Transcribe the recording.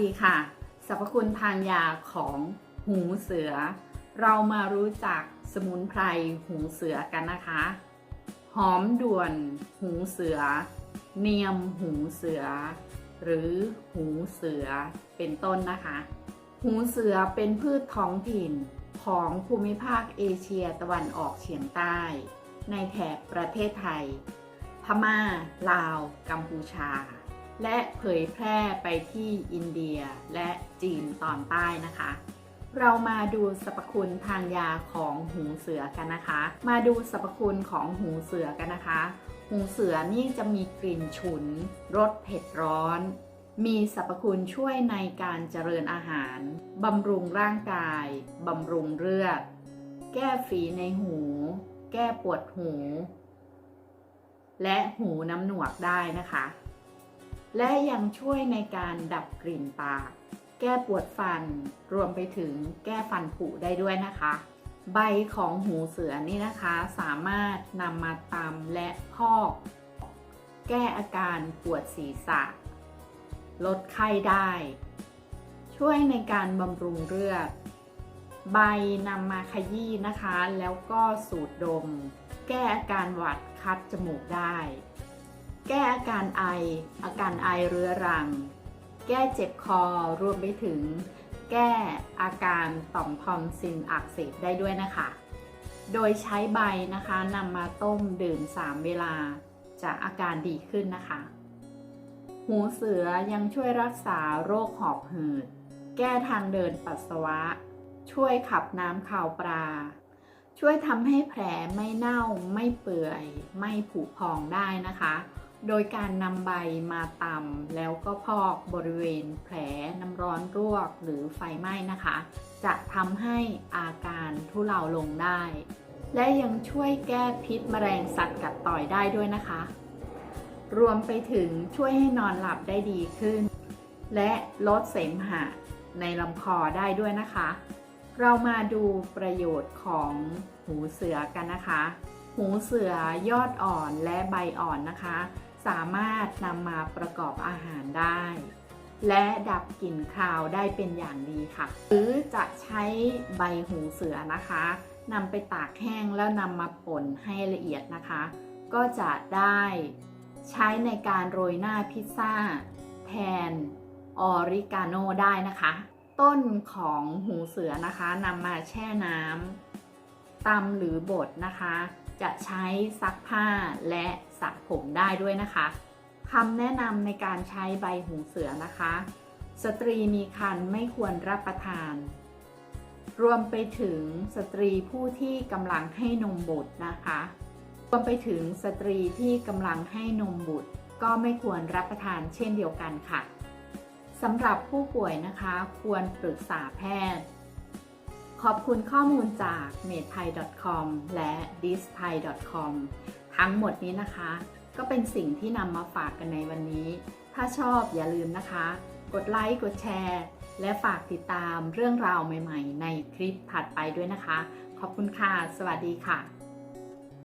ดีค่ะสรรพคุณทางยาของหูเสือ เรามารู้จักสมุนไพรหูเสือกันนะคะ หอมด่วนหูเสือ เนียมหูเสือ หรือหูเสือเป็นต้นนะคะ หูเสือเป็นพืชท้องถิ่นของภูมิภาคเอเชียตะวันออกเฉียงใต้ ในแถบประเทศไทย พม่า ลาว กัมพูชา และเผยแพร่ไปที่อินเดียและจีนตอนใต้นะคะ เรามาดูสรรพคุณทางยาของหูเสือกันนะคะ มาดูสรรพคุณของหูเสือกันนะคะ หูเสือนี่จะมีกลิ่นฉุน รสเผ็ดร้อน มีสรรพคุณช่วยในการเจริญอาหาร บำรุงร่างกาย บำรุงเลือด แก้ฝีในหู แก้ปวดหู และหูน้ำหนวกได้นะคะ และยังช่วยในการดับกลิ่นปาก แก้ปวดฟัน รวมไปถึงแก้ฟันผุได้ด้วยนะคะ ใบของหูเสือนี่นะคะสามารถนำมาตำและพอก แก้อาการปวดศีรษะ ลดไข้ได้ ช่วยในการบำรุงเลือด ใบนำมาขยี้นะคะ แล้วก็สูดดม แก้อาการหวัดคัดจมูกได้ แก้อาการไอ อาการไอเรื้อรัง แก้เจ็บคอรวมไปถึง แก้อาการต่อมทอนซิลอักเสบได้ด้วยนะคะ โดยใช้ใบนะคะนำมาต้มดื่ม 3 เวลา จะอาการดีขึ้นนะคะ หูเสือยังช่วยรักษาโรคหอบหืด แก้ทางเดินปัสสาวะ ช่วยขับน้ำข่าวปลาช่วยทำให้แผลไม่เน่าไม่เปื่อย ไม่ผุพองได้นะคะ โดยการนำใบมาตำแล้วก็พอกบริเวณแผลน้ำร้อนรวกหรือไฟไหม้นะคะ จะทำให้อาการทุเลาลงได้ และยังช่วยแก้พิษแมลงสัตว์กัดต่อยได้ด้วยนะคะ รวมไปถึงช่วยให้นอนหลับได้ดีขึ้น และลดเสมหะในลำคอได้ด้วยนะคะ เรามาดูประโยชน์ของหูเสือกันนะคะ หูเสือยอดอ่อนและใบอ่อนนะคะ สามารถนำมาประกอบอาหารได้ และดับกลิ่นคาวได้เป็นอย่างดีค่ะ หรือจะใช้ใบหูเสือนะคะนำไปตากแห้งแล้วนำมาป่นให้ละเอียดนะคะ ก็จะได้ใช้ในการโรยหน้าพิซซ่า แทนออริกาโนได้นะคะ ต้นของหูเสือนะคะนำมาแช่น้ำตำหรือบดนะคะ จะใช้ซักผ้าและสระผมได้ด้วยนะคะคำแนะนำในการใช้ใบหูเสือนะคะ สตรีมีครรภ์ไม่ควรรับประทาน รวมไปถึงสตรีผู้ที่กำลังให้นมบุตรนะคะ รวมไปถึงสตรีที่กำลังให้นมบุตร ก็ไม่ควรรับประทานเช่นเดียวกันค่ะสำหรับผู้ป่วยนะคะ ควรปรึกษาแพทย์ ขอบคุณข้อมูลจาก m a d e p a i c o m และ d i s t h a i c o m ทั้งหมดนี้นะคะ ก็เป็นสิ่งที่นำมาฝากกันในวันนี้ ถ้าชอบอย่าลืมนะคะ กดไลค์ กดแชร์ และฝากติดตามเรื่องราวใหม่ ๆ ในคลิปถัดไปด้วยนะคะ ขอบคุณค่ะ สวัสดีค่ะ